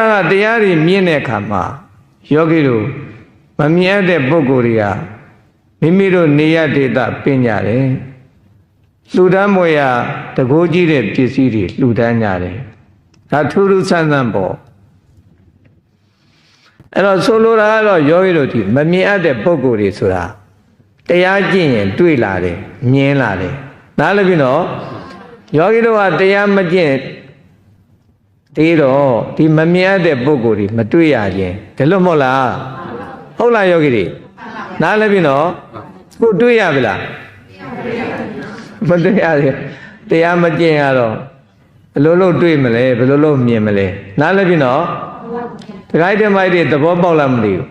ဒါကတရားတွေမြင့်တဲ့အခါမှာယောဂီတို့မမြင်တဲ့ပုဂ္ဂိုလ်တွေကမိမိတို့နေရဒေတာပင်ကြတယ်လှူဒန်းမွေရတကိုးကြီးတဲ့ပစ္စည်းတွေလှူဒန်းကြတယ်ဒါထူးထူးဆန်းဆန်းပေါ့အဲ့တော့ဆိုလိုတာကတော့ယောဂီတို့ဒီမမြင်အပ်တဲ့ပုဂ္ဂိုလ်တွေဆိုတာတရားကျင့်ရင်တွေ့လာတယ်မြင်လာတယ်နားလည်ပြီနော်ယောဂီတို့ကတရားမကျင့် သေးတော့ဒီမမြင်အပ်တဲ့ပုဂ္ဂိုလ်တွေမတွေ့ရခြင်းဒီလိုမဟုတ်လားဟုတ်လားယောဂီတွေနားလည်ပြီနော်ခုတွေ့ရပြီလားမတွေ့ရသေးတရားမကျင့်ရတော့ဘယ်လိုလုပ်တွေ့မလဲဘယ်လိုလုပ်မြင်မလဲနားလည်ပြီနော်တခိုင်းတဲ့မိုက်တွေသဘောပေါက်လားမသိဘူး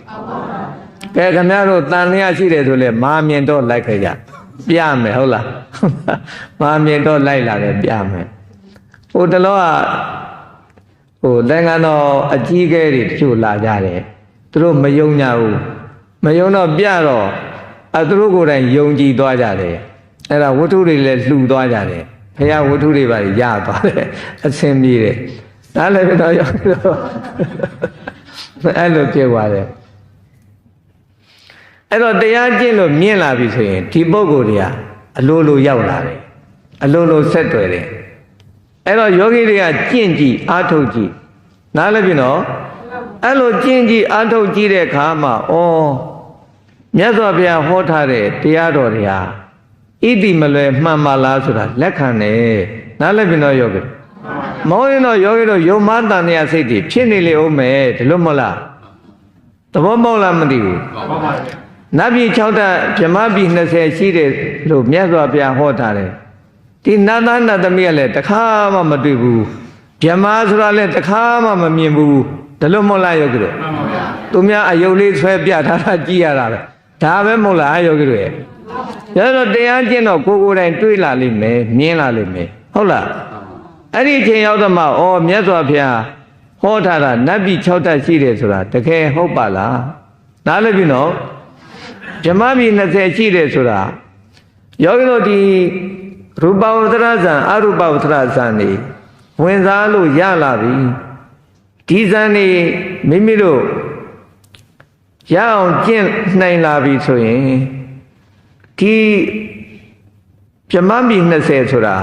ကဲခင်ဗျားတို့တန်လျာရှိတယ်ဆိုလဲမာမြင်တော့လိုက်ခဲ့ကြပြမယ်ဟုတ်လားမာမြင်တော့လိုက်လာတယ်ပြမယ်ဟိုတလောက ဟိုသင်္ကန်းတော်အကြီးကဲတွေတချို့လာကြတယ်သူတို့မယုံကြဘူးမယုံတော့ပြတော့အဲသူတို့ကိုယ်တိုင်ယုံကြည်သွားကြတယ်အဲ့ဒါဝတ္ထုတွေလည်းလှူသွားကြတယ်ဘုရားဝတ္ထုတွေပါရသွားတယ်အဆင်ပြေတယ်ဒါလည်းပဲတော့ရောက်တော့အဲ့လိုပြေသွားတယ်အဲ့တော့တရားကျင့်လို့မြင်လာပြီဆိုရင်ဒီပုဂ္ဂိုလ်တွေကအလိုလိုရောက်လာတယ်အလိုလိုဆက်တွယ်တယ် အဲ့တော့ယောဂီတွေကကျင့်ကြည့်အားထုတ်ကြည့်နားလည်းပြီနော်အဲ့လိုကျင့်ကြည့်အားထုတ်ကြည့်တဲ့အခါမှာဩမြတ်စွာဘုရားဟောထားတဲ့တရားတော်တွေဟာဣတိမလွယ်မှန်ပါလားဆိုတာလက်ခံတယ်နားလည်းပြီနော်ယောဂီမဟုတ်ရင်တော့ယောဂီတို့ယုံမတန်တရားစိတ်တွေဖြစ်နေလေဦးမယ်ဒီလိုမဟုတ်လားသဘောပေါက်လားမသိဘူးနတ်ပြည်6တက်ဗြဟ္မပြည်20ရှိတယ်လို့မြတ်စွာဘုရားဟောထားတယ် ဒီနတ်သားနတ်သမီးကလည်းတခါမှမတွေ့ဘူးဗြဟ္မာဆိုတာလည်းတခါမှမမြင်ဘူးဒါလို့မဟုတ်လားယောဂီတို့သူများအယုတ်လေးဆွဲပြထားတာကြည်ရတာပဲဒါပဲမဟုတ်လားယောဂီတို့ရဲ့ရတော့တရားကျင့်တော့ကိုယ်ကိုယ်တိုင်တွေးလာလိမ့်မယ်မြင်လာလိမ့်မယ်ဟုတ်လားအဲ့ဒီအချိန်ရောက်တော့မှဩမြတ်စွာဘုရားဟောထားတာနတ်ပြည်6တက်ရှိတယ်ဆိုတာတကယ်ဟုတ်ပါလားနားလည်ပြီနော်ဓမ္မပြည်20ရှိတယ်ဆိုတာယောဂီတို့ဒီ ရူပဝတ္တရဇံအရူပဝတ္တရဇံနေဝင်စားလို့ရလာပြီဒီဇံနေမိမိတို့ရအောင်ကျင့်နိုင်လာပြီဆိုရင်ဒီဓမ္မပြည်20ဆိုတာ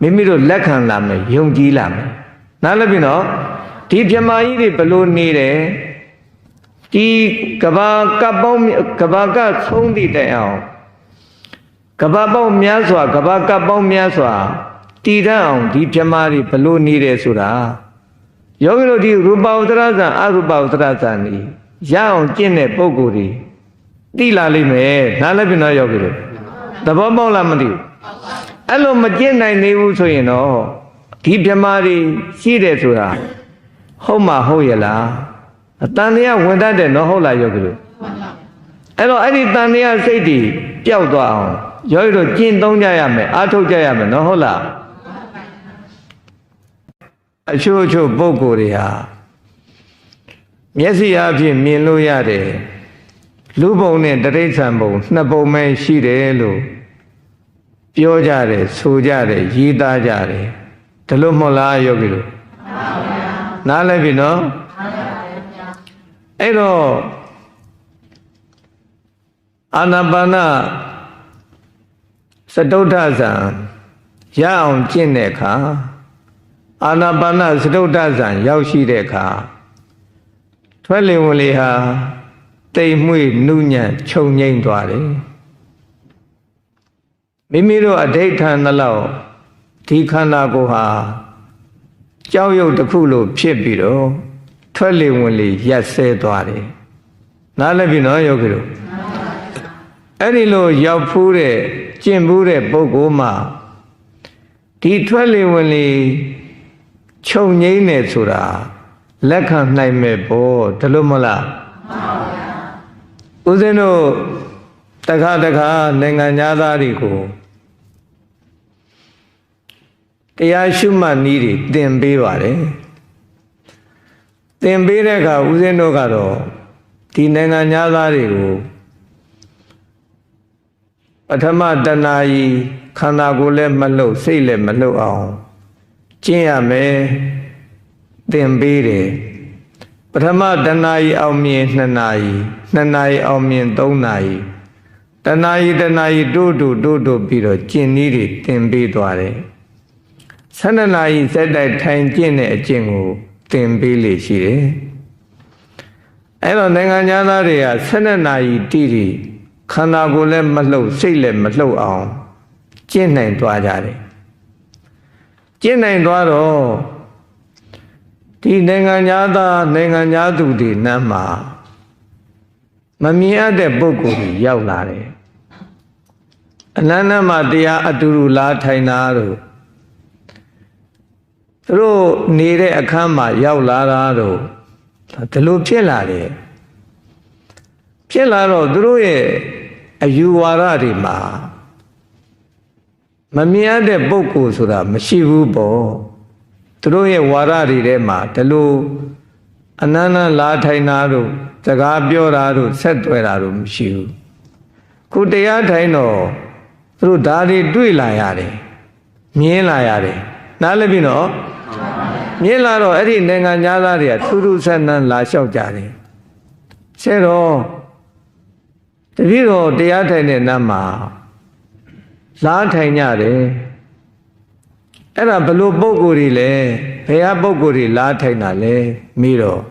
မိမိတို့လက်ခံလာမယ်ယုံကြည်လာမယ်နားလည်ပြီနော်ဒီဓမ္မကြီးတွေဘလို့နေတယ်ဒီကဘာကပ်ပေါင်းကဘာကဆုံးသည့်တိုင်အောင် ကဘာပေါင်းများစွာကဘာကပ်ပေါင်းများစွာတည်တတ်အောင်ဒီပြမာတွေဘလို့နေတယ်ဆိုတာယောဂီတို့ဒီရူပဝတ္တရဇံအရူပဝတ္တရဇံนี่ရအောင်ကျင့်တဲ့ပုံကိုယ်တွေသိလာလိမ့်မယ်နားလည်းပြနော်ယောဂီတို့သဘောပေါက်လားမသိဘူးအဲ့လိုမကျင့်နိုင်သေးဘူးဆိုရင်တော့ဒီပြမာတွေရှိတယ်ဆိုတာဟုတ်မှာဟုတ်ရဲ့လားအတန်တရားဝင်တတ်တယ်နော်ဟုတ်လားယောဂီတို့အဲ့တော့အဲ့ဒီတန်တရားစိတ်တွေပျောက်သွားအောင် ယောဂီတို့ကျင့်သုံးကြရမယ်အားထုတ်ကြရမယ်နော်ဟုတ်လားအချို့အချို့ပုံကိုယ်တွေဟာမျက်စိအဖြစ်မြင်လို့ရတယ်လူပုံနဲ့တရိษံပုံနှစ်ပုံပဲရှိတယ်လို့ပြောကြတယ်ဆိုကြတယ်ရေးသားကြတယ်ဒါလို့မဟုတ်လားယောဂီတို့နားလည်ပြီနော်အဲ့တော့အာနာပါန စတုထဇံရအောင်ကျင့်တဲ့အခါအာနာပါနစတုထဇံရောက်ရှိတဲ့အခါထွက်လင်ဝင်လေဟာတိမ်မွေ့နုညံ့ခြုံငိမ့်သွားတယ်မိမိတို့အဋိဋ္ဌာန်နှလောက်ဒီခန္ဓာကိုယ်ဟာကြောက်ရွံ့တစ်ခုလိုဖြစ်ပြီးတော့ထွက်လေဝင်လေရက်ဆဲသွားတယ်နားလည်ပြီနော်ယောဂီတို့အဲ့ဒီလိုရောက်ဖူးတဲ့ ကျင့်ဖူးတဲ့ပုဂ္ဂိုလ်မှာဒီထွက်လေဝင်လေခြုံငိမ့်နေဆိုတာလက်ခံနိုင်မဲ့ပေါ့ဒါလို့မလားဦးဇင်းတို့တခါတခါနိုင်ငံသားတွေကိုတရားရှုမှတ်နည်းတွေသင်ပေးပါတယ်သင်ပေးတဲ့အခါဦးဇင်းတို့ကတော့ဒီနိုင်ငံသားတွေကို ပထမတဏှာကြီးခန္ဓာကိုယ်လည်းမလှုပ်စိတ်လည်းမလှုပ်အောင်ကျင့်ရမယ်သင်ပေးတယ်ပထမတဏှာကြီးအောင်မြင်2နာရီ2နာရီအောင်မြင်3နာရီတဏှာကြီးတဏှာကြီးတိုးတိုးတိုးတိုးပြီးတော့ကျင့်နည်းတွေသင်ပေးသွားတယ်12နာရီစက်တိုက်ထိုင်ကျင့်တဲ့အကျင့်ကိုသင်ပေးလေရှိတယ်အဲ့တော့နိုင်ငံသားတွေက12နာရီတိတိ ခန္ဓာကိုယ်လည်းမလှုပ်စိတ်လည်းမလှုပ်အောင်ကျင့်နိုင်သွားကြတယ်ကျင့်နိုင်သွားတော့ဒီနိုင်ငံသားနိုင်ငံသူတွေနမ်းမှာမမြင်အပ်တဲ့ပုဂ္ဂိုလ်ကြီးရောက်လာတယ်အနန္တမှာတရားအတူတူလားထိုင်တာတို့သူတို့နေတဲ့အခန်းမှာရောက်လာတာတို့ဒီလိုဖြစ်လာတယ် ဖြစ်လာတော့သူတို့ရဲ့အယူဝါဒတွေမှာမမြင်ရတဲ့ပုံကိုယ်ဆိုတာမရှိဘူးပေါ့သူတို့ရဲ့ဝါဒတွေထဲမှာဒီလိုအနန္တလာထိုင်တာတို့စကားပြောတာတို့ဆက်သွယ်တာတို့မရှိဘူးခုတရားထိုင်တော့သူတို့ဒါတွေတွေ့လာရတယ်မြင်လာရတယ်နားလည်ပြီနော်မြင်လာတော့အဲ့ဒီနိုင်ငံသားတွေကထူးထူးဆန်းဆန်းလာလျှောက်ကြတယ်ဆဲတော့ တပည့်တော်တရားထိုင်တဲ့နတ်မှာလားထိုင်ကြတယ်အဲ့ဒါဘလို့ပုံကိုယ်တွေလဲဘယ်ဟာပုံကိုယ်တွေလားထိုင်တာလဲမိတော့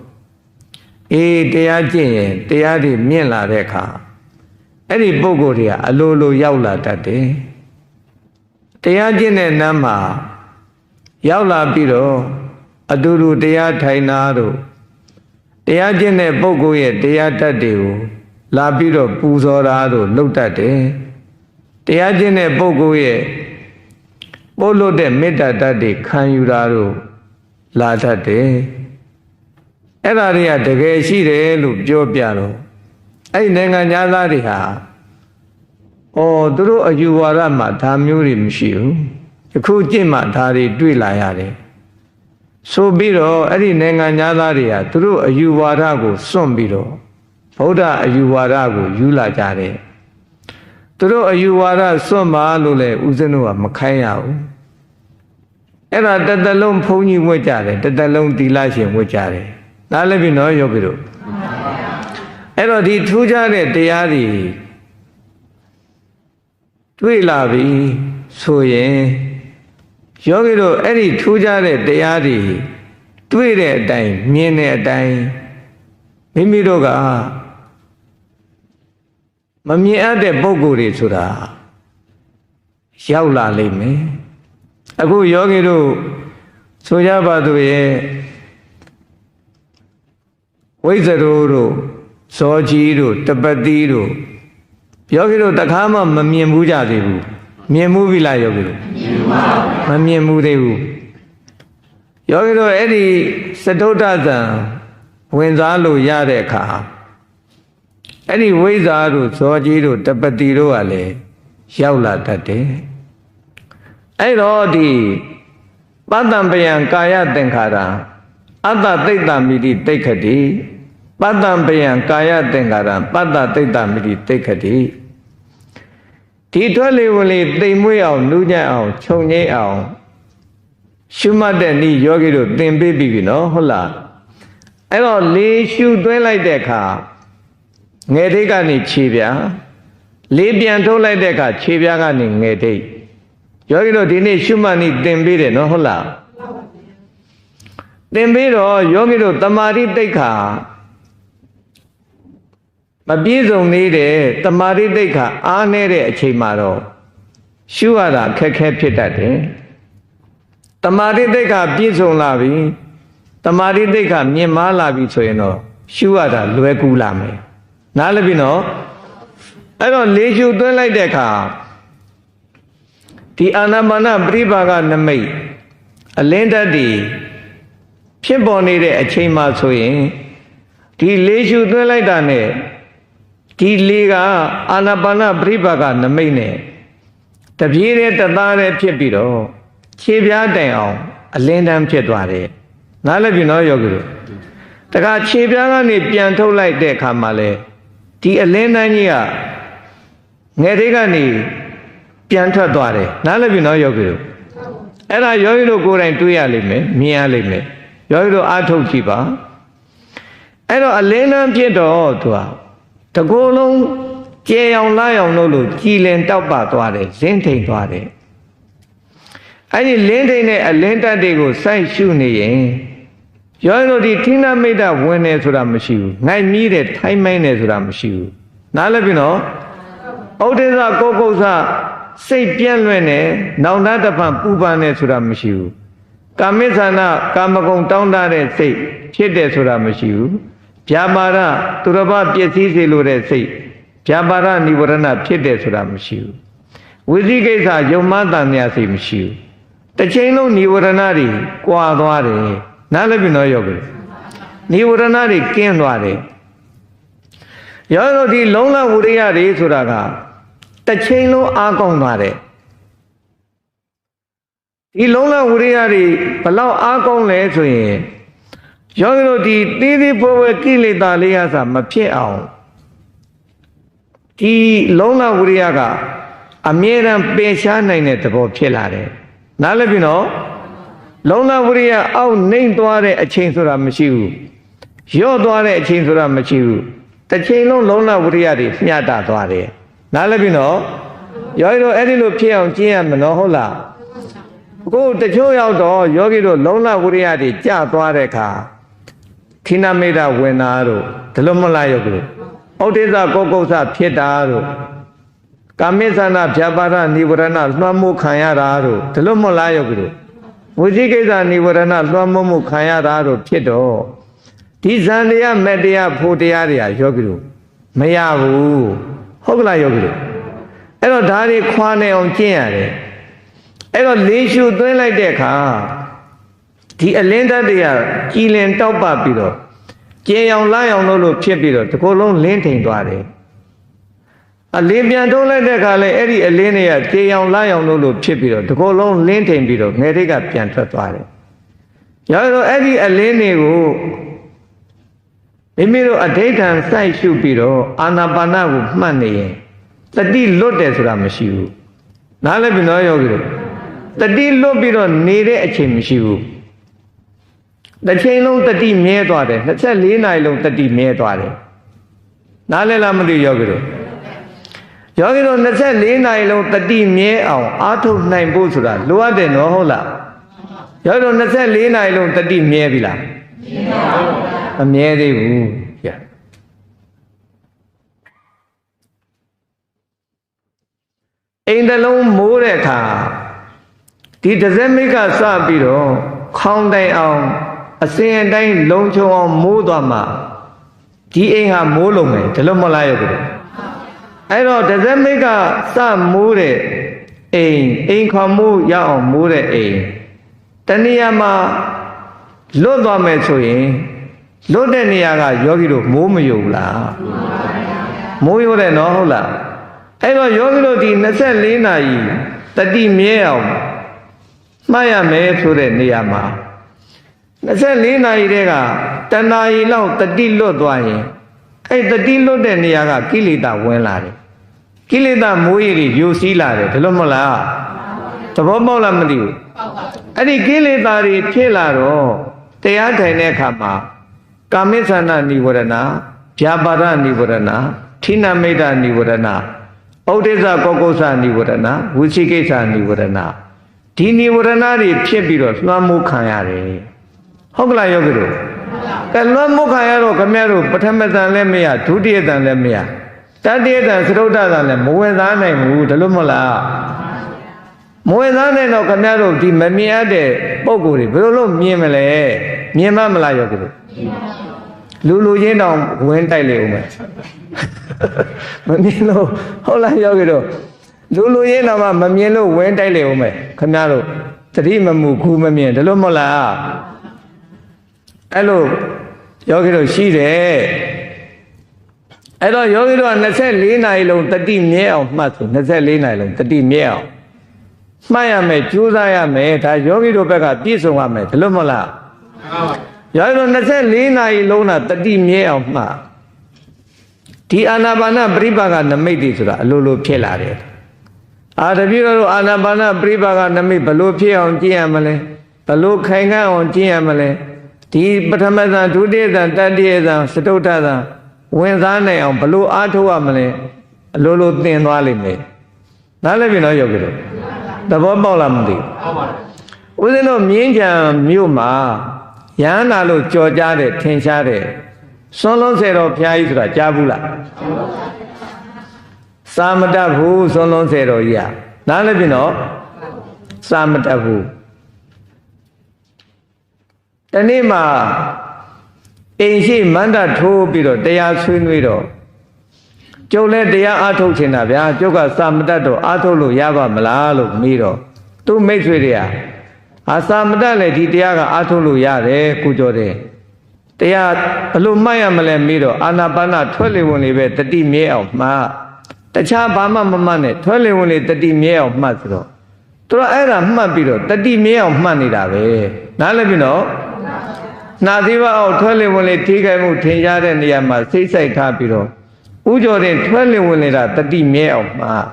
အေးတရားကျင့်ရင်တရားတွေမြင့်လာတဲ့အခါအဲ့ဒီပုံကိုယ်တွေကအလိုလိုရောက်လာတတ်တယ်တရားကျင့်တဲ့နတ်မှာရောက်လာပြီးတော့အတူတူတရားထိုင်တာတို့တရားကျင့်တဲ့ပုဂ္ဂိုလ်ရဲ့တရားတတ်တွေကို လာပြီးတော့ပူဇော်တာတို့လှုပ်တတ်တယ်တရားကျင့်တဲ့ပုဂ္ဂိုလ်ရဲ့ပို့လို့တဲ့မေတ္တာတတ်တွေခံယူတာတို့လာတတ်တယ်အဲ့ဒါတွေကတကယ်ရှိတယ်လို့ပြောပြတော့အဲ့ဒီနိုင်ငံသားတွေဟာအော်သူတို့အယူဝါဒမှာဒါမျိုးတွေမရှိဘူးယခုကြင့်မှဒါတွေတွေ့လာရတယ်ဆိုပြီးတော့အဲ့ဒီနိုင်ငံသားတွေကသူတို့အယူဝါဒကိုစွန့်ပြီးတော့ ဗုဒ္ဓအယူဝါဒကိုယူလာကြတယ်သူတို့အယူဝါဒစွန့်ပါလို့လေဦးဇင်းတို့ကမခိုင်းရဘူးအဲ့ဒါတသက်လုံးဘုန်းကြီးဝတ်ကြတယ်တသက်လုံးသီလရှင်ဝတ်ကြတယ်နားလည်းပြီနော်ယောဂီတို့အဲ့တော့ဒီထူးခြားတဲ့တရားတွေတွေ့လာပြီဆိုရင်ယောဂီတို့အဲ့ဒီထူးခြားတဲ့တရားတွေတွေ့တဲ့အတိုင်းမြင်တဲ့အတိုင်းမိမိတို့က မမြင်အပ်တဲ့ပုံကိုယ်တွေဆိုတာရောက်လာလိမ့်မယ်အခုယောဂီတို့ဆိုကြပါသူရဲ့ဝိဇ္ဇရိုးတို့ဇောကြီးတို့တပတိတို့ယောဂီတို့တခါမှမမြင်ဘူးကြသေးဘူးမြင်မှုပြီလားယောဂီတို့မမြင်ဘူးသေးဘူးယောဂီတို့အဲ့ဒီစတုဒ္ဒဇံဝင်စားလို့ရတဲ့အခါ အဲ့ဒီဝိဇ္ဇာတို့ဇောကြီးတို့တပတိတို့ကလည်းရောက်လာတတ်တယ်အဲ့တော့ဒီပတ္တံပယံကာယသင်္ခါရအတ္တသိတ္တမိတိတိတ်ခတိပတ္တံပယံကာယသင်္ခါရပတ္တသိတ္တမိတိတိတ်ခတိဒီထွက်လေဝင်လေတိမ်မွေးအောင်နူးညံ့အောင်ခြုံငိမ့်အောင်ရှုမှတ်တဲ့ဤယောဂီတို့သင်ပေးပြီနော်ဟုတ်လားအဲ့တော့လေရှုသွင်းလိုက်တဲ့အခါ ငယ်ထိတ်ကနေခြေပြားလေးပြန်ထုတ်လိုက်တဲ့အခါခြေပြားကနေငယ်ထိတ်ယောဂီတို့ဒီနေ့ရှုမှတ်နေသင်ပေးတယ်နော်ဟုတ်လားသင်ပေးတော့ယောဂီတို့တမာတိတိတ်ခါမပြည့်စုံသေးတဲ့တမာတိတိတ်ခါအားနေတဲ့အချိန်မှာတော့ရှုရတာခက်ခဲဖြစ်တတ်တယ်တမာတိတိတ်ခါပြည့်စုံလာပြီတမာတိတိတ်ခါမြင့်မားလာပြီဆိုရင်တော့ရှုရတာလွယ်ကူလာမယ် နားလည်ပြီနော်အဲ့တော့လေရှုသွင်းလိုက်တဲ့အခါဒီအာနာပါနပရိပါကနမိတ်အလင်းဓာတ်ဒီဖြစ်ပေါ်နေတဲ့အချိန်မှဆိုရင်ဒီလေရှုသွင်းလိုက်တာနဲ့ဒီလေကအာနာပါနပရိပါကနမိတ်နဲ့တပြေးတဲ့တသားတဲ့ဖြစ်ပြီးတော့ခြေပြားတိုင်အောင်အလင်းတန်းဖြစ်သွားတယ်နားလည်ပြီနော်ယောဂီတို့တခါခြေပြားကနေပြန်ထုတ်လိုက်တဲ့အခါမှာလဲ ဒီအလင်းတန်းကြီးကငယ်သေးကနေပြန်ထွက်သွားတယ်နားလည်ပြီနော်ယောဂီတို့အဲ့ဒါယောဂီတို့ကိုယ်တိုင်တွေးရလိမ့်မယ်မြင်ရလိမ့်မယ်ယောဂီတို့အားထုတ်ကြည့်ပါအဲ့တော့အလင်းလန်းဖြစ်တော့သူကတကိုယ်လုံးကျေအောင်လာအောင်လို့လို့ကြည်လင်တောက်ပသွားတယ်လင်းထိန်သွားတယ်အဲ့ဒီလင်းထိန်တဲ့အလင်းတက်တွေကိုစိုက်ရှုနေရင် ရောတို့ဒီထိနာမိတ်တဝင်နေဆိုတာမရှိဘူးငိုက်မြည်တယ်ထိုင်းမိုင်းတယ်ဆိုတာမရှိဘူးနားလည်ပြီနော်ဩဒေသကိုကုတ်ဆစိတ်ပြန့်လွင့်နေနောင်တတပံပူပန်နေဆိုတာမရှိဘူးကာမိသနာကာမဂုဏ်တောင်းတတဲ့စိတ်ဖြစ်တယ်ဆိုတာမရှိဘူးဗျာပါဒသူတစ်ပါးပျက်စီးစေလိုတဲ့စိတ်ဗျာပါဒនិဝရဏဖြစ်တယ်ဆိုတာမရှိဘူးဝိသိကိစ္စယုံမှန်တန်မြတ်စိတ်မရှိဘူးတစ်ချိန်လုံးនិဝရဏတွေကွာသွားတယ် နားလည်းပြီနော်ယောဂီនិဝရဏတွေကင်းသွားတယ်ယောဂီတို့ဒီလုံးလဝိရိယတွေဆိုတာကတစ်ချိန်လုံးအားကောင်းသွားတယ်ဒီလုံးလဝိရိယတွေဘလောက်အားကောင်းလဲဆိုရင်ယောဂီတို့ဒီသီးသီးပွဲပွဲကိလေသာလေးရစာမဖြစ်အောင်ဒီလုံးလဝိရိယကအမြဲတမ်းပယ်ရှားနိုင်တဲ့သဘောဖြစ်လာတယ်နားလည်ပြီနော် လုံးလဝိရိယအောက်နှိမ့်သွားတဲ့အချိန်ဆိုတာမရှိဘူးရော့သွားတဲ့အချိန်ဆိုတာမရှိဘူးတစ်ချိန်လုံးလုံးလဝိရိယတွေမျှတသွားတယ်နားလည်ပြီနော်ယောဂီတို့အဲ့ဒီလိုဖြစ်အောင်ကျင့်ရမနော်ဟုတ်လားအခုတချို့ရောက်တော့ယောဂီတို့လုံးလဝိရိယတွေကျသွားတဲ့အခါခိနမိတ်ဝင်တာတို့ဒီလိုမလားယောဂီတို့ဩဒိသကောကုသဖြစ်တာတို့ကာမိသနာဖြာပါဒနိဝရဏလွှမ်းမိုးခံရတာတို့ဒီလိုမလားယောဂီတို့ ဝိသိကိစ္စနိဝရဏလွှမ်းမိုးမှုခံရတာတို့ဖြစ်တော့ဒီဇန်တရားမတရားဖို့တရားတွေကယောဂီတို့မရဘူးဟုတ်ကလားယောဂီတို့အဲ့တော့ဒါတွေခွာနေအောင်ကျင့်ရတယ်အဲ့တော့လေးရှုသွင်းလိုက်တဲ့အခါဒီအလင်းဓာတ်တွေကကြည်လင်တောက်ပပြီးတော့ကျေအောင်လာအောင်လို့လို့ဖြစ်ပြီးတော့ဒီကိုယ်လုံးလင်းထိန်သွားတယ် အလင်းပြန်ထုတ်လိုက်တဲ့အခါလဲအဲ့ဒီအလင်းတွေကကျေအောင်လာအောင်လို့လို့ဖြစ်ပြီးတော့ဒီကိုယ်လုံးလင်းထိန်ပြီးတော့ငယ်တွေကပြန်ထွက်သွားတယ်ရောတော့အဲ့ဒီအလင်းတွေကိုမိမိတို့အဋိဋ္ဌံစိုက်ရှုပြီးတော့အာနာပါနကိုမှတ်နေရင်တတိလွတ်တယ်ဆိုတာမရှိဘူးနားလည်းပြီနော်ယောဂီတို့တတိလွတ်ပြီးတော့နေတဲ့အချိန်မရှိဘူးတစ်ချိန်လုံးတတိမြဲသွားတယ်24နာရီလုံးတတိမြဲသွားတယ်နားလဲလားမသိယောဂီတို့ ယောဂီတို့24နာရီလုံးတတိမြဲအောင်အားထုတ်နိုင်ဖို့ဆိုတာလိုအပ်တယ်နော်ဟုတ်လားယောဂီတို့24နာရီလုံးတတိမြဲပြီလားမမြဲသေးဘူးပြအိမ်တလုံးမိုးတဲ့အခါဒီဒဇက်မိကစပြီးတော့ခေါင်းတိုင်အောင်အစင်အတိုင်းလုံချုံအောင်မိုးသွားမှဒီအိမ်ဟာမိုးလုံးမယ်ဒီလိုမလားရဲ့ကွ အဲ့တော့ဒဇက်မိကစမိုးတဲ့အိမ်အိမ်ခေါမိုးရအောင်မိုးတဲ့အိမ်တဏှာမှာလွတ်သွားမယ်ဆိုရင်လွတ်တဲ့နေရာကယောဂီတို့မိုးမယုံလားမိုးယုံတယ်နော်ဟုတ်လားအဲ့တော့ယောဂီတို့ဒီ24နာရီတတိမြဲအောင်မှားရမယ်ဆိုတဲ့နေရာမှာ24နာရီတည်းကတဏှာရီလောက်တတိလွတ်သွားရင်အဲ့တတိလွတ်တဲ့နေရာကကိလေသာဝင်လာတယ် ကိလေသာမိုးရေတွေယိုစီးလာတယ်ဒါလို့မဟုတ်လားသဘောပေါက်လားမသိဘူးအဲ့ဒီကိလေသာတွေဖြစ်လာတော့တရားထိုင်တဲ့အခါမှာကာမိသနာနိဝရဏဗျာပါဒနိဝရဏထိဏမိတ်တနိဝရဏဩဒိစ္စကောကုသနိဝရဏဝိသိကိစ္စနိဝရဏဒီနိဝရဏတွေဖြစ်ပြီးတော့လွှမ်းမိုးခံရတယ်ဟုတ်ကလားယောဂီတို့ကဲလွှမ်းမိုးခံရတော့ခမရတို့ပထမတန်လည်းမရဒုတိယတန်လည်းမရ တတိယတန်သရုတ်တတန်လည်းမဝင်သားနိုင်ဘူးဒါလို့မဟုတ်လားမဝင်သားနိုင်တော့ခမရတို့ဒီမမြင်ရတဲ့ပုံကိုယ်တွေဘယ်လိုလုပ်မြင်မလဲမြင်မမလားယောဂီတို့လူလူချင်းတောင်ဝင်တိုက်လေဦးမယ်မမြင်လို့ဟုတ်လားယောဂီတို့လူလူချင်းတောင်မှမမြင်လို့ဝင်တိုက်လေဦးမယ်ခမရတို့တတိမမှုခူးမမြင်ဒါလို့မဟုတ်လားအဲ့လိုယောဂီတို့ရှိတယ် အဲ့တော့ယောဂီတို့က24နာရီလုံးတတိမြဲအောင်မှတ်ဆို24နာရီလုံးတတိမြဲအောင်မှတ်ရမယ်ကြိုးစားရမယ်ဒါယောဂီတို့ဘက်ကပြည့်စုံရမယ်ဒါလို့မဟုတ်လားယောဂီတို့24နာရီလုံးတာတတိမြဲအောင်မှတ်ဒီအာနာပါနပရိပါကနမိတ်တွေဆိုတာအလိုလိုဖြစ်လာတယ်အာတပြည့်တို့အာနာပါနပရိပါကနမိတ်ဘလို့ဖြစ်အောင်ကျင့်ရမလဲဘလို့ခိုင်ခန့်အောင်ကျင့်ရမလဲဒီပထမဇန်ဒုတိယဇန်တတိယဇန်စတုထဇန် ဝင်စားနိုင်အောင်ဘလို့အားထုတ်ရမလဲအလိုလိုသင်သွားလိမ့်မယ်နားလည်ပြီနော်ယောဂီတို့သဘောပေါက်လားမသိဘူးဦးဇင်းတို့မြင်းကြံမြို့မှာရဟန္တာလို့ကြော်ကြားတယ်ထင်ရှားတယ်စွန်းလုံးစေတော်ဘုရားကြီးဆိုတာကြားဘူးလားစာမတတ်ဘူးစွန်းလုံးစေတော်ကြီးอ่ะနားလည်ပြီနော်စာမတတ်ဘူးတနေ့မှာ အိမ်ရှိမန္တထိုးပြီးတော့တရားဆွေးနွေးတော့ကျုပ်လည်းတရားအားထုတ်ချင်တာဗျာကျုပ်ကစာမတတ်တော့အားထုတ်လို့ရပါမလားလို့မေးတော့သူ့မိတ်ဆွေတွေကအာစာမတတ်လည်းဒီတရားကအားထုတ်လို့ရတယ်ကုကြောတဲ့တရားဘလို့မှတ်ရမလဲမေးတော့အာနာပါနထွက်လေဝင်လေပဲတတိမြဲအောင်မှတ်တခြားဘာမှမမှတ်နဲ့ထွက်လေဝင်လေတတိမြဲအောင်မှတ်ဆိုတော့သူတို့အဲ့ဒါမှတ်ပြီးတော့တတိမြဲအောင်မှတ်နေတာပဲနားလည်ပြီနော် နာသီဝအောင်ထွက်လေဝင်လေထိခိုက်မှုထင်ရှားတဲ့နေရာမှာစိတ်ဆိုင်ထားပြီးတော့ဥကြော်တဲ့ထွက်လေဝင်လေတာတတိမြဲအောင်မှတ်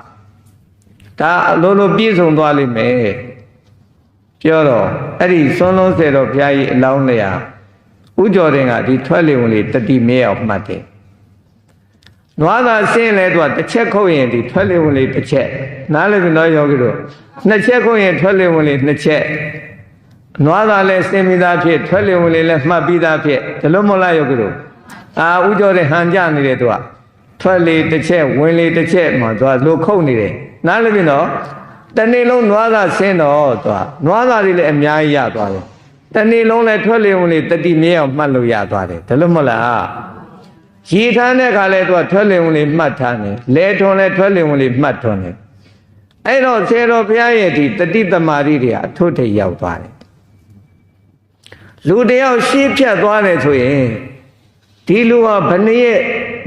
ဒါအလိုလိုပြည့်စုံသွားလိမ့်မယ်ပြောတော့အဲ့ဒီစွန်းလုံးစေတော်ဘုရားကြီးအလောင်းလျာဥကြော်တဲ့ကဒီထွက်လေဝင်လေတတိမြဲအောင်မှတ်တယ်နွားသာဆင်းလဲသူကတစ်ချက်ခုတ်ရင်ဒီထွက်လေဝင်လေတစ်ချက်နားလည်ပြီနော်ယောဂီတို့နှစ်ချက်ခုတ်ရင်ထွက်လေဝင်လေနှစ်ချက် နွားသာလည်းဆင်းပြီးသားဖြစ်ထွက်လေဝင်လေလည်းမှတ်ပြီးသားဖြစ်ဒီလိုမဟုတ်လားယောဂီတို့အာဥကြော်တဲ့ဟန်ကြနေတယ်သူကထွက်လေတစ်ချက်ဝင်လေတစ်ချက်မှသူကလိုခုတ်နေတယ်နားလည်ပြီနော်တနေ့လုံးနွားသာဆင်းတော့သူကနွားသာတွေလည်းအများကြီးရသွားတယ်တနေ့လုံးလည်းထွက်လေဝင်လေတတိမြဲအောင်မှတ်လို့ရသွားတယ်ဒါလို့မဟုတ်လားရေထမ်းတဲ့ခါလဲသူကထွက်လေဝင်လေမှတ်ထားတယ်လဲထွန်လဲထွက်လေဝင်လေမှတ်ထွန်တယ်အဲ့တော့ဆယ်တော်ဘုရားရဲ့ဒီတတိတမာရီတွေအထွတ်ထိပ်ရောက်သွားတယ် လူတယောက်ရှေ့ဖြတ်သွားတယ်ဆိုရင်ဒီလူဟာဘယ်နှစ်ရက်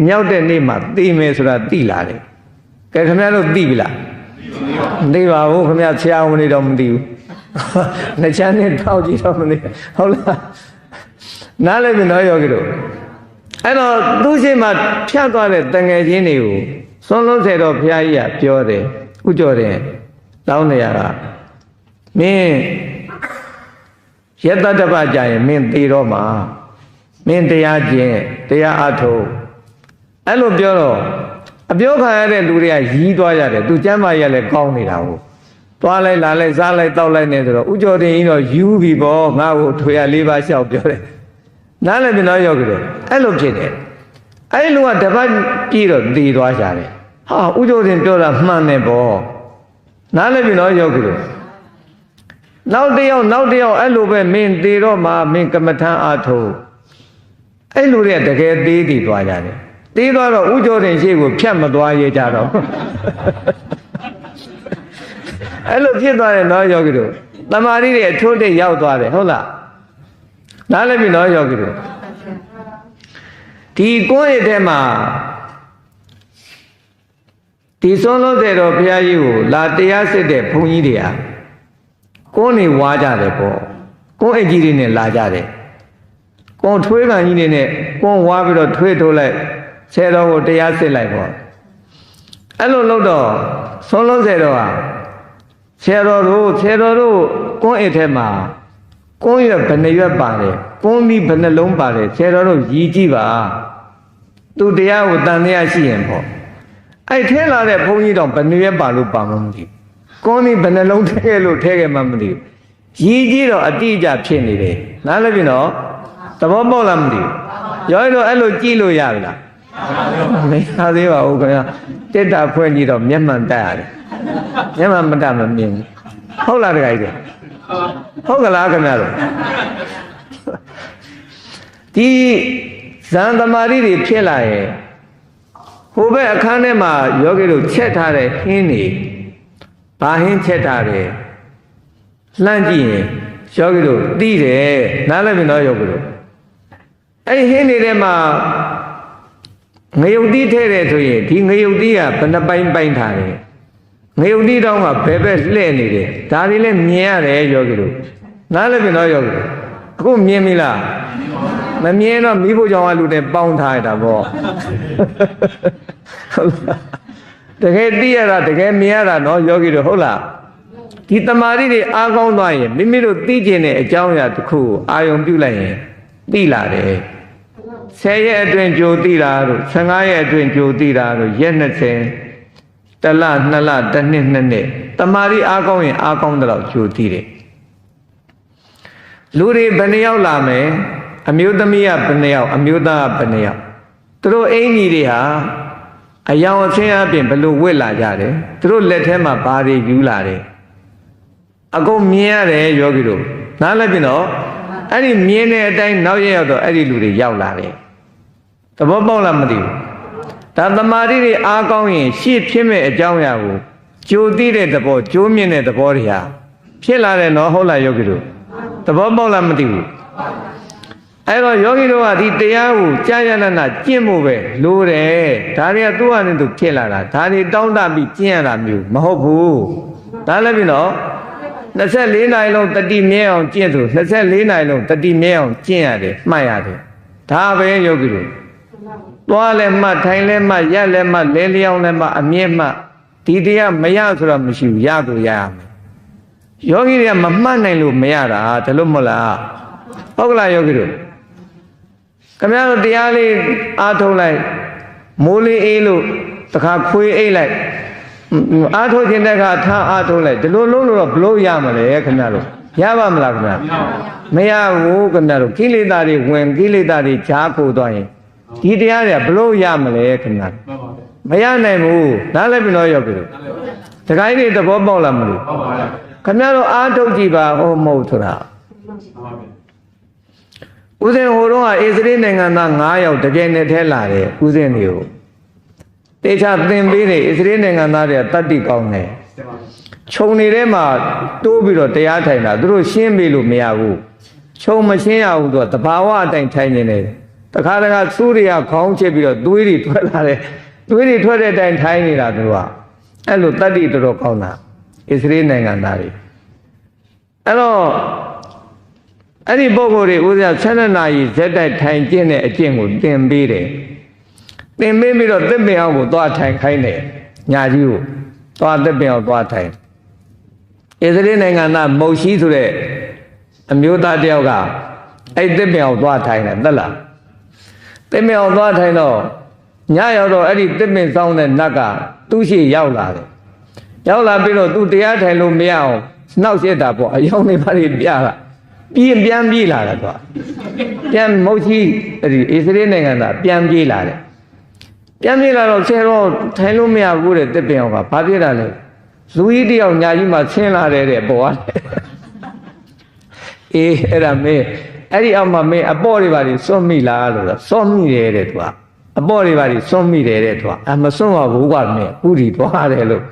မြောက်တဲ့နေ့မှာသိမယ်ဆိုတာသိလာတယ်ကဲခင်ဗျားတို့သိပြီလားမသိပါဘူးခင်ဗျားဆရာဝန်တွေတော့မသိဘူးနှစ်ချမ်းနဲ့ထောက်ကြည့်တော့မသိဟုတ်လားနားလည်းပြီနော်ယောဂီတို့အဲ့တော့သူ့ရှိမှဖြတ်သွားတဲ့တငယ်ချင်းတွေကိုစွန်းလုံးဆယ်တော်ဘုရားကြီးကပြောတယ်ဥကြော်တယ်တောင်းနေရတာမင်း ယတတပကြရင်မင်းသေတော့မှာမင်းတရားကျင့်တရားအထုတ်အဲ့လိုပြောတော့အပြောခံရတဲ့လူတွေကရီးသွားကြတယ်သူကျမ်းမာရလည်းကောင်းနေတာကိုသွားလိုက်လာလိုက်စားလိုက်တောက်လိုက်နေဆိုတော့ဥကြော်တင်ကြီးတော့ယူပြီပေါ့ငါ့ကိုထွေရလေးပါးလျှောက်ပြောတယ်နားလည်းပြန်တော့ရောက်ကြတယ်အဲ့လိုဖြစ်တယ်အဲ့လိုကတပတ်ပြည့်တော့တည်သွားကြတယ်ဟာဥကြော်တင်ပြောတာမှန်တယ်ပေါ့နားလည်းပြန်တော့ရောက်ကြတယ် နောက်တစ်ယောက်နောက်တစ်ယောက်အဲ့လိုပဲမင်းသေတော့မှမင်းကမ္မထံအာထုအဲ့လိုတွေကတကယ်သေးတည်သွားကြတယ်သေးသွားတော့ဥကြောတင်ရှိကိုဖြတ်မသွားရကြတော့အဲ့လိုဖြစ်သွားတယ်နော်ယောဂီတို့တမာရီတွေအထိုးတိတ်ရောက်သွားတယ်ဟုတ်လားနားလည်ပြီနော်ယောဂီတို့ဒီကိုယ့်ရဲ့ထဲမှာဒီစွန်းလို့တဲ့တော်ဘုရားကြီးကိုလာတရားစစ်တဲ့ဘုန်းကြီးတွေဟာ ကိုယ်နေဝါကြတယ်ပေါ့ကိုယ်အကြီးတွေနဲ့လာကြတယ်ကိုယ်ထွေးကန်ကြီးတွေနဲ့ကိုယ်ဝါပြီးတော့ထွေးထိုးလိုက်ဆယ်တော်ကိုတရားစစ်လိုက်ပေါ့အဲ့လိုလုပ်တော့ဆုံးလုံးဆယ်တော်ဟာဆယ်တော်တို့ဆယ်တော်တို့ကွန်းအိတ်ထဲမှာကွန်းရွက်ဘယ်နှရွက်ပါတယ်ကွန်းပြီးဘယ်နှလုံးပါတယ်ဆယ်တော်တို့ရည်ကြည့်ပါသူတရားကိုတန်တရားရှိရင်ပေါ့အဲ့ထဲလာတဲ့ဘုန်းကြီးတော့ဘယ်နှရွက်ပါလို့ပါမှမသိ ကွန်းပြီးဘယ်နှလုံးထဲခဲ့လို့ထဲခဲ့မှမသိရည်ကြည့်တော့အတိအကျဖြစ်နေတယ်နားလည်ပြီနော်သဘောပေါက်လားမသိဘူးရောရတော့အဲ့လိုကြည့်လို့ရပြီလားမရသေးပါဘူးခင်ဗျာတက်တာဖွဲ့ကြည့်တော့မျက်မှန်တက်ရတယ်မျက်မှန်မတက်မမြင်ဘူးဟုတ်လားတခါကြီးဟုတ်ကလားခင်ဗျာတို့ဒီဇန်သမารီတွေဖြစ်လာရင်ဟိုဘက်အခန်းထဲမှာယောဂီတို့ချက်ထားတဲ့ဟင်းတွေ ဘာဟင်းချက်ထားတယ်လှမ်းကြည့်ရင်ယောဂီတို့သိတယ်နားလည်ပြီနော်ယောဂီတို့အဲ့ဟင်းတွေထဲမှာငရုတ်တိထဲတယ်ဆိုရင်ဒီငရုတ်တိကဘယ်နှပိုင်းပိုင်းထားတယ်ငရုတ်တိတောင်းကဘယ်ဘက်လှဲ့နေတယ်ဒါတွေလည်းမြင်ရတယ်ယောဂီတို့နားလည်းပြင်တော့ယောဂီအခုမြင်ပြီလားမမြင်တော့မိဖို့ကြောင့်အလူတွေပေါင်းထားရတာပေါ့ဟု တ်လားတကယ်သိရတာတကယ်မြင်ရတာနော်ယောဂီတို့ဟုတ်လားဒီတမာရီတွေအားကောင်းသွားရင်မိမိတို့သိကျင်တဲ့အကြောင်းအရာတစ်ခုကိုအာယုံပြုလိုက်ရင်သိလာတယ်10ရက်အတွင်းကြိုသိတာတို့15ရက်အတွင်းကြိုသိတာတို့ရက်20တစ်လနှစ်လတစ်နှစ်နှစ်နှစ်တမာရီအားကောင်းရင်အားကောင်းတဲ့လောက်ကြိုသိတယ်လူတွေဘယ်နှယောက်လာမယ်အမျိုးသမီးကဘယ်နှယောက်အမျိုးသားကဘယ်နှယောက်သူတို့အင်ကြီးတွေဟာ အယောင်အဆင်းအပြင်ဘယ်လိုဝစ်လာကြတယ်သူတို့လက်ထဲမှာဘာတွေယူလာတယ်အကုန်မြင်ရတယ်ယောဂီတို့နားလည်ပြီနော်အဲ့ဒီမြင်တဲ့အတိုင်းနောက်ရရောက်တော့အဲ့ဒီလူတွေရောက်လာတယ်သဘောပေါက်လားမသိဘူးဒါသမာဓိတွေအားကောင်းရင် ရှေ့ဖြစ်မဲ့အကြောင်းအရာကိုကြိုသိတဲ့သဘောကြိုးမြင့်တဲ့သဘောတွေဟာဖြစ်လာတယ်နော်ဟုတ်လားယောဂီတို့သဘောပေါက်လားမသိဘူး အဲ့တော့ယောဂီတို့ကဒီတရားကိုကြာရလနာကျင့်ဖို့ပဲလိုတယ်ဒါတွေကသူ့ဟာနဲ့သူဖြစ်လာတာဒါတွေတောင်းတပြီးကျင့်ရတာမျိုးမဟုတ်ဘူးဒါလည်းပြီနော်24နိုင်လုံးတတိမြဲအောင်ကျင့်သူ24နိုင်လုံးတတိမြဲအောင်ကျင့်ရတယ်မှတ်ရတယ်ဒါပဲယောဂီတို့သွားလဲမှတ်ထိုင်လဲမှတ်ရက်လဲမှတ်လဲလျောင်းလဲမှတ်အမြဲမှတ်ဒီတရားမရဆိုတော့မရှိဘူးရကိုရရမယ်ယောဂီတွေကမမှတ်နိုင်လို့မရတာဒါလို့မဟုတ်လားဟုတ်ကလားယောဂီတို့ ခင်ဗျားတို့တရားလေးအားထုတ်လိုက်မိုးလေးအေးလို့တခါခွေးအိတ်လိုက်အားထုတ်ခြင်းတဲ့အခါထားအားထုတ်လိုက်ဒီလိုလုံးလို့တော့ဘလို့ရမလဲခင်ဗျားတို့ရပါမလားခင်ဗျာမရဘူးခင်ဗျားတို့ကိလေသာတွေဝင်ကိလေသာတွေဈာခိုသွားရင်ဒီတရားတွေကဘလို့ရမလဲခင်ဗျားမရနိုင်ဘူးနားလည်းပြီးတော့ရောက်ပြီတခိုင်းတွေသဘောပေါက်လားမလို့ခင်ဗျားတို့အားထုတ်ကြည့်ပါဟောမဟုတ်ဆိုတာ ဦးဇင်းဟိုတော့ကဣသရေနိုင်ငံသား9ယောက်တကယ်နဲ့ထဲလာတယ်ဦးဇင်းတွေကိုတေချာသင်ပေးတယ်ဣသရေနိုင်ငံသားတွေကတတ္တိကောင်းတယ်ခြုံနေတဲ့မှာတိုးပြီးတော့တရားထိုင်တာသူတို့ရှင်းပေးလို့မရဘူးခြုံမရှင်းရဘူးသူကတဘာဝအတိုင်းထိုင်နေတယ်တခါတခါသူတွေကခေါင်းချစ်ပြီးတော့သွေးတွေထွက်လာတယ်သွေးတွေထွက်တဲ့အတိုင်းထိုင်နေတာသူကအဲ့လိုတတ္တိတော်တော်ကောင်းတာဣသရေနိုင်ငံသားတွေအဲ့တော့ အဲ့ဒီပုံကိုယ်တွေဦးဇင်း12နာရီဇက်တိုက်ထိုင်ကျင့်တဲ့အကျင့်ကိုသင်ပေးတယ်သင်ပေးပြီးတော့သစ်ပင်အောင်ကိုသွားထိုင်ခိုင်းတယ်ညာကြီးကိုသွားသစ်ပင်အောင်သွားထိုင်ဣသရေနိုင်ငံသားမုတ်ရှိဆိုတဲ့အမျိုးသားတယောက်ကအဲ့သစ်ပင်အောင်သွားထိုင်တယ်သက်လားသစ်ပင်အောင်သွားထိုင်တော့ညရောက်တော့အဲ့ဒီသစ်ပင်စောင်းတဲ့နတ်ကသူ့ရှိရောက်လာတယ်ရောက်လာပြီးတော့သူတရားထိုင်လို့မရအောင်နှောက်ရှက်တာပေါ့အယောင်တွေပါတွေပြတာ ပြင်းပြန်ပြေးလာတာတော့ပြန်မုတ်ကြီးအဲ့ဒီဣသရေနိုင်ငံသားပြန်ပြေးလာတယ်ပြန်ပြေးလာတော့ဆဲတော့ထိုင်လို့မရဘူးတဲ့တစ်ပင်အောင်ကဘာဖြစ်တာလဲလူကြီးတယောက်ညာကြီးမှဆင်းလာတယ်တဲ့ပေါ်ရတယ်အေးအဲ့ဒါမင်းအဲ့ဒီအောက်မှာမင်းအပေါ့တွေပါတွေစွန့်မိလားလို့စွန့်မိတယ်တဲ့သူကအပေါ့တွေပါတွေစွန့်မိတယ်တဲ့သူကအမစွန့်ပါဘူးကွာမင်းဥဒီသွားတယ်လို့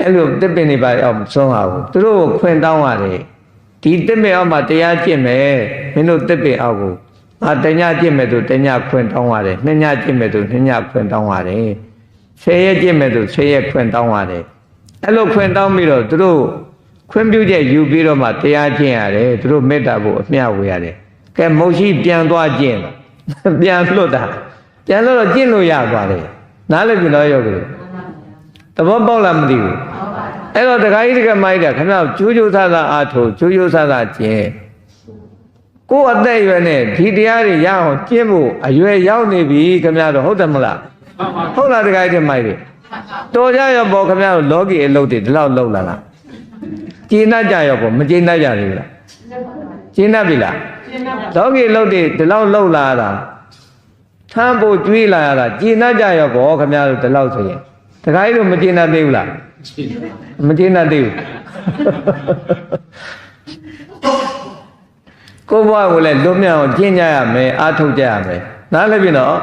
အဲ့လိုတစ်ပင်တွေပါအောင်စွန့်ပါဘူးသူတို့ကိုခွင့်တောင်းရတယ် ဒီတစ်ပင်အောက်မှာတရားကျင့်မယ်မင်းတို့တစ်ပင်အောက်ကိုငါတညကျင့်မယ်ဆိုတညခွင့်တောင်းရတယ်နှစ်ညကျင့်မယ်ဆိုနှစ်ညခွင့်တောင်းရတယ်ဆယ်ရက်ကျင့်မယ်ဆိုဆယ်ရက်ခွင့်တောင်းရတယ်အဲ့လိုခွင့်တောင်းပြီးတော့သူတို့ခွင့်ပြုချက်ယူပြီးတော့မှတရားကျင့်ရတယ်သူတို့မေတ္တာဖို့အမျှဝေရတယ်ကဲမုတ်ရှိပြန်သွားကျင့်ပြန်လွတ်တာပြန်လွတ်တော့ကျင့်လို့ရသွားတယ်နားလည်းပြန်တော့ရောက်ကြတယ်သဘောပေါက်လားမသိဘူး အဲ့တော့တခါကြီးတခါမိုက်တာခင်ဗျားကျိုးကျိုးဆဆအားထုတ်ကျိုးကျိုးဆဆကျင့်ကိုယ်အသက်အရွယ်နဲ့ဒီတရားတွေရအောင်ကျင့်ဖို့အရွယ်ရောက်နေပြီခင်ဗျားတို့ဟုတ်တယ်မလားဟုတ်လားတခါကြီးတမိုက်တွေတော်ကြရောပေါ့ခင်ဗျားတို့လောကီအလုပ်တွေဒီလောက်လုပ်လာလားကျင့်တတ်ကြရောပေါ့မကျင့်တတ်ကြဘူးလားကျင့်တတ်ပြီလားလောကီအလုပ်တွေဒီလောက်လုပ်လာတာထမ်းဖို့ကြွေးလာရတာကျင့်တတ်ကြရောပေါ့ခင်ဗျားတို့ဒီလောက်ဆိုရင်တခါကြီးတို့မကျင့်တတ်သေးဘူးလား မကျင့်တတ်သေးဘူးကိုဘွားကိုလည်းလွတ်မြောက်အောင်ကျင့်ကြရမယ်အားထုတ်ကြရမယ်နားလည်ပြီနော်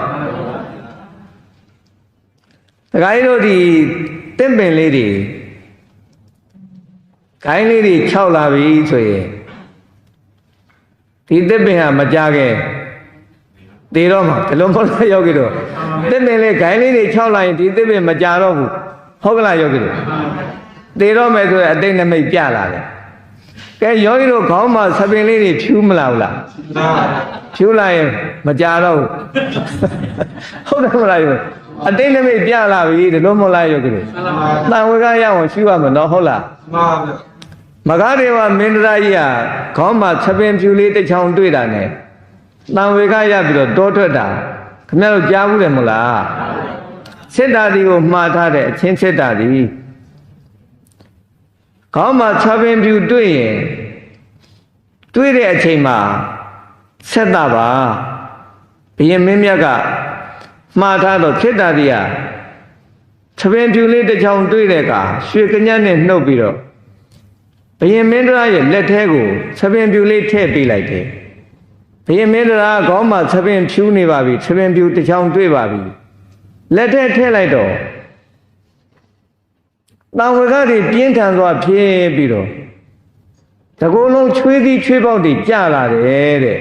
တခါကြီးတို့ဒီတင့်ပင်လေးတွေခိုင်းလေးတွေခြောက်လာပြီဆိုရင်ဒီတစ်ပင်ဟာမကြခဲ့သေးတော့မှဒီလိုမဟုတ်ရောက်ကြတော့တစ်ပင်လေးခိုင်းလေးတွေခြောက်လာရင်ဒီတစ်ပင်မကြတော့ဘူး ဟုတ်ကလားယောဂီတို့သေတော့မယ်ဆိုရင်အတိတ်နမိတ်ပြလာတယ်ကဲယောဂီတို့ခေါင်းမှာဆပင်လေးတွေဖြူးမလာဘူးလားဖြူးလာရင်မကြတော့ဘူးဟုတ်တယ်မလားယောအတိတ်နမိတ်ပြလာပြီဒီလိုမဟုတ်လားယောဂီတို့တန်ဝေကရအောင်ရှူရမယ်နော်ဟုတ်လားမှန်ပါဗျမဂ္ဂဒေဝမင်းတရာကြီးဟာခေါင်းမှာဆပင်ဖြူလေးတစ်ချောင်းတွေ့တာနဲ့တံဝေကရပြီးတော့တောထွက်တာခင်ဗျားတို့ကြားဘူးတယ်မဟုတ်လား စိတ္တာဒီကိုမှားထားတဲ့အချင်းစိတ္တာဒီခေါင်းမှာခြာပင်ပြူတွေ့ရင်တွေ့တဲ့အချိန်မှာဆက်တာပါဘုရင်မင်းမြတ်ကမှားထားတော့စိတ္တာဒီကခြာပင်ပြူလေးတစ်ချောင်းတွေ့တဲ့အခါရွှေကညက်နဲ့နှုတ်ပြီးတော့ဘုရင်မင်းတရားရဲ့လက်ထဲကိုခြာပင်ပြူလေးထည့်ပေးလိုက်တယ်ဘုရင်မင်းတရားခေါင်းမှာခြာပင်ဖြူနေပါပြီခြာပင်ပြူတစ်ချောင်းတွေ့ပါပြီ လက်ထဲထည့်လိုက်တော့တံဝေကတွေပြင်းထန်သွားဖြစ်ပြီးတော့တကူလုံးချွေးသီးချွေးပေါက်တွေကြလာတယ်တဲ့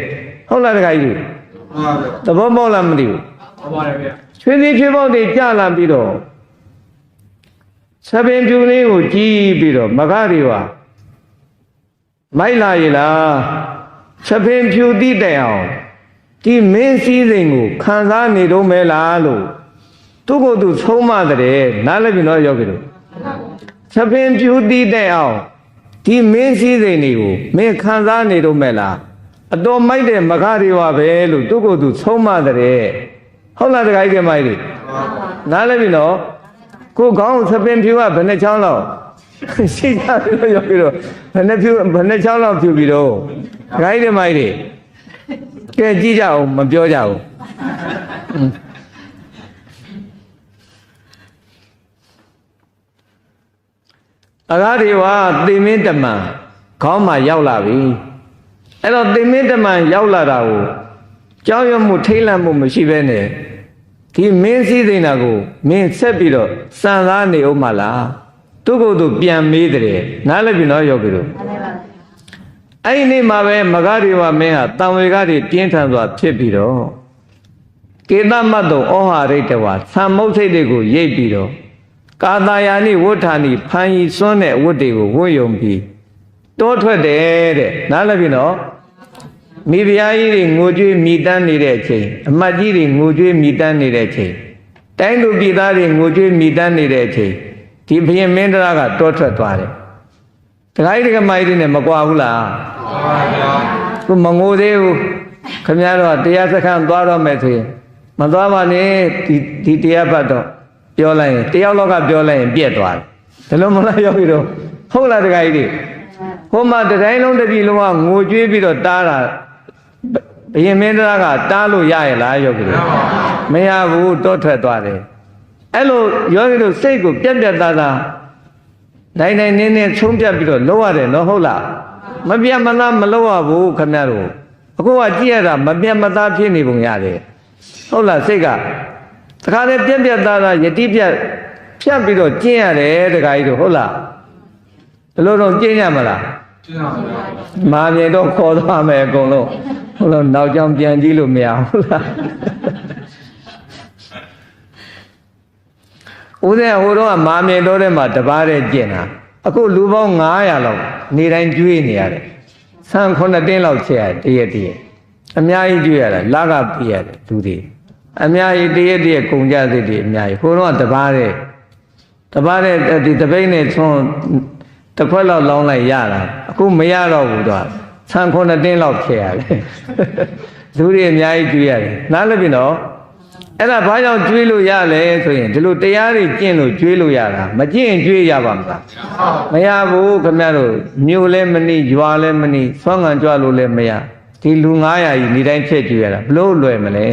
ဟုတ်လားတခါကြီးဟုတ်ပါဗျာသဘောပေါက်လားမသိဘူးဟုတ်ပါတယ်ဗျာချွေးသီးချွေးပေါက်တွေကြလာပြီးတော့ဆပင်ပြူလေးကိုကြည့်ပြီးတော့မခရီဝမိုက်လာရလားဆပင်ဖြူတိတဲ့အောင်ဒီမင်းစည်းစိမ်ကိုခံစားနေတော့မဲလားလို့ သူ့ကိုယ်သူဆုံးမတဲ့နားလည်းပြီတော့ရောက်ကြလို့ဆပင်ဖြူတိတဲ့အောင်ဒီမင်းစည်းစိမ်တွေကိုမင်းခံစားနေတော့မဲလားအတော်မိုက်တဲ့မခရီဝပဲလို့သူ့ကိုယ်သူဆုံးမတဲ့ဟုတ်လားတခါကြီးကမိုက်လေနားလည်းပြီနော်ကိုခေါင်းသပင်ဖြူကဘယ်နှချောင်းလောက်ရှိကြပြီးတော့ရောက်ပြီးတော့ဘယ်နှဖြူဘယ်နှချောင်းလောက်ဖြူပြီးတော့ဂိုင်းတွေမိုက်တွေကဲကြည့်ကြအောင်မပြောကြဘူးอืม အကားတွေဝသေမင်းတမန်ခေါင်းမှာရောက်လာပြီအဲ့တော့သေမင်းတမန်ရောက်လာတာကိုကြောက်ရွံ့မှုထိတ်လန့်မှုမရှိဘဲနဲ့ဒီမင်းစည်းစိမ်တာကိုမင်းဆက်ပြီးတော့စံစားနေဦးမလားသူ့ကိုယ်သူပြန်မေးတယ်နားလည်းပြီနော်ယောဂီတို့အဲ့ဒီနေ့မှာပဲမဂရီဝမင်းဟာတံဝေကတွေပြင်းထန်စွာဖြစ်ပြီးတော့ကေသမတ်တုံဩဟာရိတဝါသံမုတ်စိတ်တွေကိုရိပ်ပြီးတော့ ကာတာယာနိဝဋ္ဌာနိဖန်ရီစွန်းတဲ့ဝတ်တွေကိုဝတ်ယုံပြီးတောထွက်တယ်တဲ့နားလည်းပြီနော်မိဖုရားကြီးတွေငိုကြွေးမိတမ်းနေတဲ့အချိန်အမတ်ကြီးတွေငိုကြွေးမိတမ်းနေတဲ့အချိန်တိုင်းသူပြည်သားတွေငိုကြွေးမိတမ်းနေတဲ့အချိန်ဒီဘုရင်မင်းတရားကတောထွက်သွားတယ်တခါကြီးတကမိုက်တွေနဲ့မကွာဘူးလားဟုတ်ပါဗျာခုမငိုသေးဘူးခမည်းတော်တရားစခန်းသွားတော့မယ်ဆိုရင်မသွားပါနဲ့ဒီဒီတရားပတ်တော့ ပြောလိုက်ရင်တယောက်လောက်ကပြောလိုက်ရင်ပြက်သွားတယ်ဒါလို့မလားရောက်ပြီတော့ဟုတ်လားတခါကြီးတွေဟိုမှာတတိုင်းလုံးတစ်ပြည်လုံးကငိုကြွေးပြီးတော့တားတာဘယင်မင်းတရားကတားလို့ရရဲ့လားယောဂီတို့မရဘူးတောထွက်သွားတယ်အဲ့လိုယောဂီတို့စိတ်ကိုပြက်ပြက်သားသားတိုင်းတိုင်းနင်းနေချုံးပြတ်ပြီးတော့လောက်ရတယ်နော်ဟုတ်လားမပြတ်မသားမလောက်ရဘူးခင်ဗျားတို့အခုကကြည့်ရတာမပြတ်မသားဖြစ်နေပုံရတယ်ဟုတ်လားစိတ်က တခါတည်းပြက်ပြက်သားသားယတိပြတ်ဖြတ်ပြီးတော့ကျင့်ရတယ်တခါကြီးတို့ဟုတ်လားဘယ်လိုတော့ကျင့်ရမလားကျင်းပါဗျာမာမြေတော့ခေါ်သွားမယ်အကုန်လုံးဟုတ်လားနောက်ကြောင်ပြန်ကြည့်လို့မရဘူးလားဦးဇင်းဟိုတော့ကမာမြေတော့ထဲမှာတပားတဲ့ကျင့်တာအခုလူပေါင်း900လောက်နေတိုင်းကျွေးနေရတယ်ဆန်ခုနှစ်တင်းလောက်ချက်ရတယ်တရက်တရက်အများကြီးကျွေးရတယ်လကပြရတယ်လူတွေ အများကြီးတရက်တရက်ကုန်ကြစိတ်တွေအများကြီးဟိုတော့ကတပားတဲ့တပားတဲ့ဒီတပိတ်နဲ့သွန်းတစ်ခွက်လောက်လောင်းလိုက်ရတာအခုမရတော့ဘူးတော့ဆန်ခုနှစ်တင်းလောက်ချက်ရတယ်လူတွေအများကြီးကျွေးရတယ်နားလည်ပြီနော်အဲ့ဒါဘာကြောင့်ကျွေးလို့ရလဲဆိုရင်ဒီလိုတရားတွေကျင့်လို့ကျွေးလို့ရတာမကျင့်ရင်ကျွေးရပါမလားမရဘူးခင်ဗျားတို့မြို့လည်းမနေရွာလည်းမနေဆွမ်းငံကြွလို့လည်းမရဒီလူ900ကြီးနေတိုင်းဖြည့်ကျွေးရတာဘလို့လွယ်မလဲ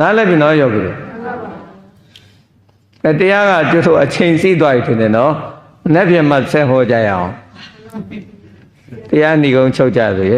နားလည်းပြီနော်ယောဂီတို့အဲတရားကကျွတ်လို့အချိန်စီးသွားပြီထင်တယ်နော်မနေ့ပြန်မှဆက်ဟောကြရအောင်တရားဏီကုံချုပ်ကြစေ